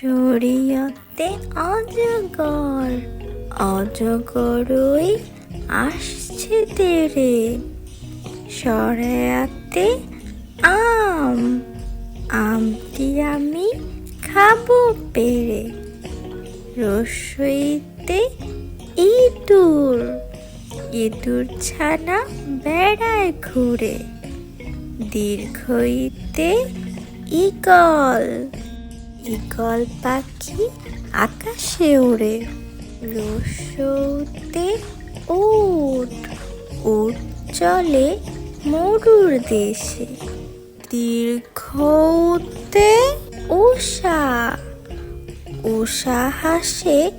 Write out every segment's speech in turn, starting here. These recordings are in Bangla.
শরীয়তে অজগর, অজগরই আসছে তেরে। সরায়াতে আম, আমটি আমি খাব পেরে। রসইতে ইঁদুর ইঁদুর ছানা বেড়ায় ঘুরে। দীর্ঘইতে ইগল ইগল পাখি আকাশে ওড়ে রসৌতে উঠ উট চলে মরুর দেশে। দীর্ঘতে উষা উষা হাসে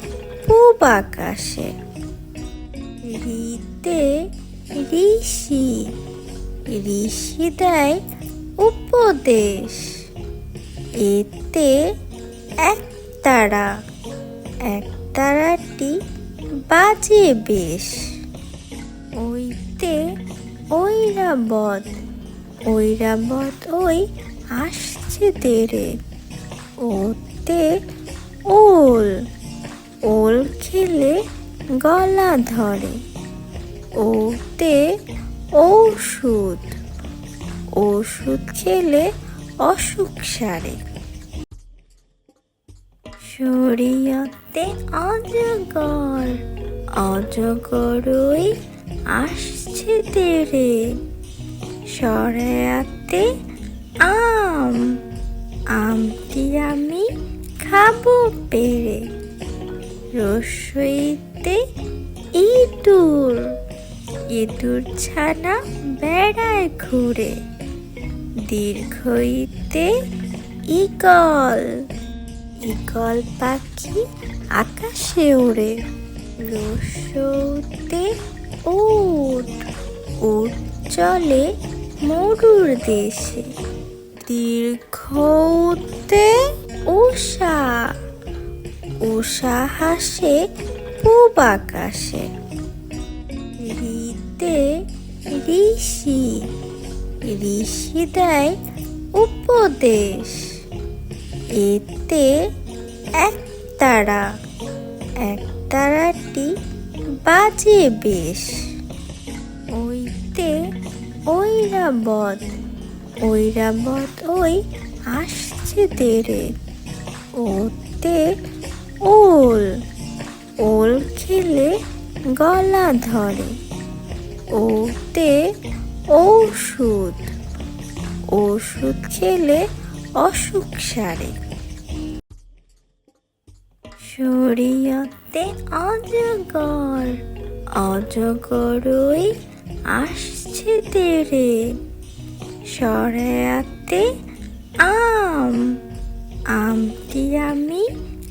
পূব আকাশে। রিতে ঋষি ঋষি দেয় উপদেশ। এতে এক তারা, এক তারাটি বাজে বেশ। ওইতে ঐরাবত ঐরাবত ওই আসছে তেরে। ওতে ওল ওল খেলে গলা ধরে। ওতে ঔষধ ওষুধ খেলে অসুখ সারে। শরীয়তে অজগর, অজগরই আসছে তেরে। সরায়াতে আম আমটি আমি খাব পেরে? রসইতে ইঁদুর ইঁদুর ছানা বেড়ায় ঘুরে। দীর্ঘইতে ইগল ইগল পাখি আকাশে ওড়ে রসৌতে উট উট চলে মরুর দেশে। দীর্ঘতে উষা উষা হাসে পূব আকাশে। রিতে ঋষি। ঋষি দেয় উপদেশ। এতে এক তারা, এক তারাটি বাজে বেশ। ওইতে ঐরাবত ঐরাবত ওই আসছে তেরে। ওতে ওল ওল খেলে গলা ধরে। ওতে ঔষধ। ওষুধ খেলে অসুখ সারে। শরীয়তে অজগর, অজগরই আসছে তেরে। সরায়াতে আম, আমটি আমি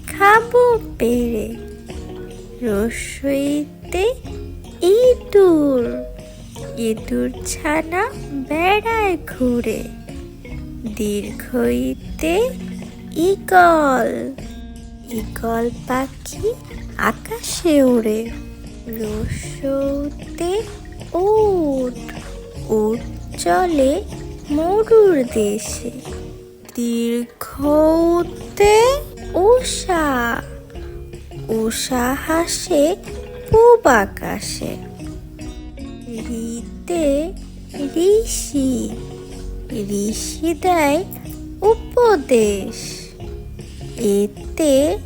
খাব পেরে। রসইতে ইঁদুর। ইঁদুর ছানা বেড়ায় ঘুরে। দীর্ঘইতে ইগল ইগল পাখি আকাশে ওড়ে রসৌতে উট উট চলে মরুর দেশে। দীর্ঘতে উষা উষা হাসে পূব আকাশে। রিতে ঋষি ঋষি দেয় উপদেশ। এতে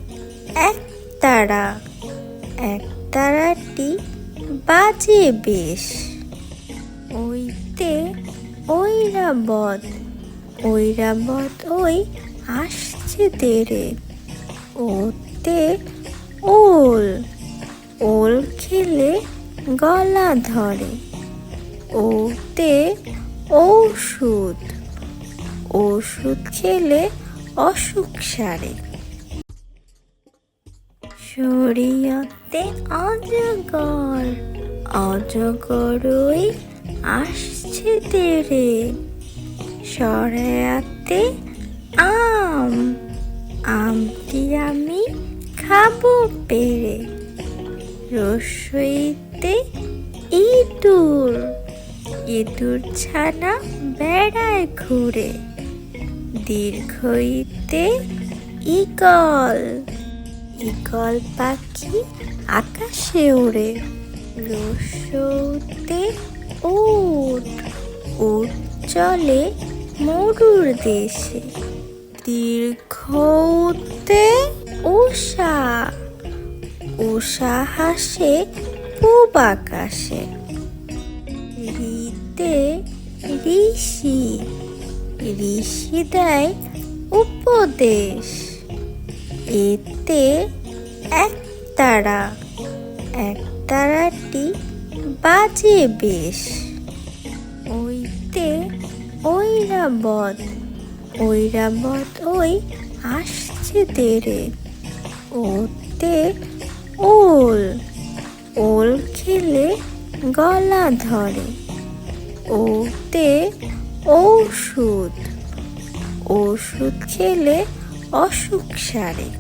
এক তারা, এক তারাটি বাজে বেশ। ওইতে ঐরাবত ঐরাবত ওই আসছে তেরে ওতে ওল ওল খেলে গলা ধরে। ওতে ঔষধ। ওষুধ খেলে অসুখ সারে। শরীয়তে অজগর, অজগরই আসছে তেরে। সরায়াতে আম, আমটি আমি খাব পেরে। রসইতে ইঁদুর। ইঁদুর ছানা বেড়ায় ঘুরে। দীর্ঘইতে ইগল ইগল পাখি আকাশে ওড়ে রসৌতে উট উট চলে মরুর দেশে। দীর্ঘতে উষা উষা হাসে পূব আকাশে। ঋতে ঋষি। ঋষি দেয় উপদেশ। এতে এক তারা, এক তারাটি বাজে বেশ। ওইতে ঐরাবত ঐরাবত ওই আসছে তেরে। ওতে ওল ওল খেলে গলা ধরে। ওতে ঔষধ। ওষুধ খেলে অসুখ সারে।